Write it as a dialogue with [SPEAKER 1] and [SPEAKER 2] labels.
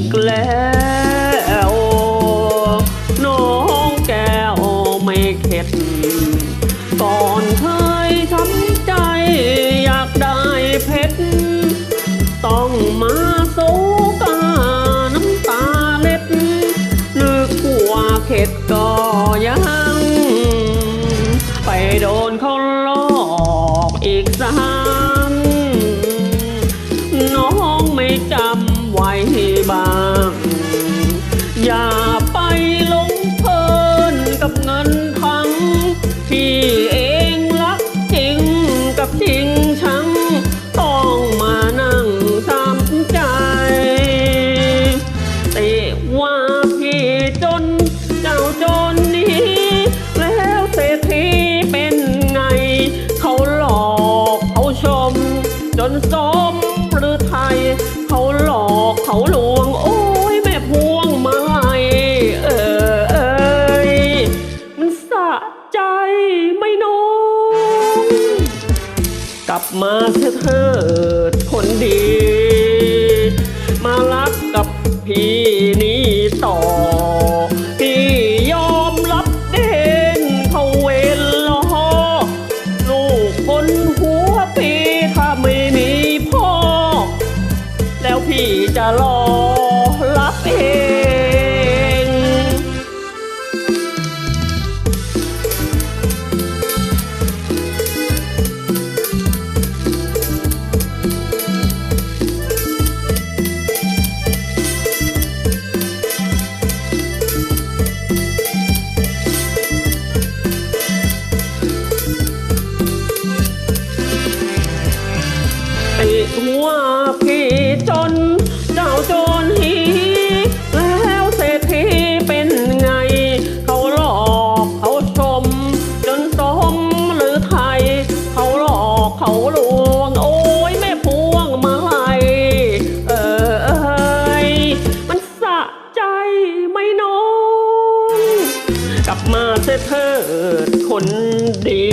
[SPEAKER 1] กแล้วน้องแก้วไม่เข็ด ก่อนเคยช้ำใจอยากได้เพชร ต้องมาสู้กาน้ำตาเล็ดนึกว่าเข็ดก็ยัง ไปโดนเขาหลอกอีกซ้ำ ใจไม่น้อง กลับมาเสียเถิดคนดี มารักกับพี่นี้ต่อ พี่ยอมรับเด่นเขาเวรล้อลูกคนหัวปีถ้าไม่มีพ่อ แล้วพี่จะรอรับเอง หัวพี่จน เจ้าจนหีแล้วเศรษฐีเป็นไง เขาหลอกเขาชม จนสมหรือไทย เขาหลอกเขาลวง โอ้ยแม่พวงมาลัยเออเอยมันสะใจไหม่น้อง กลับมาเสียเถิดคนดี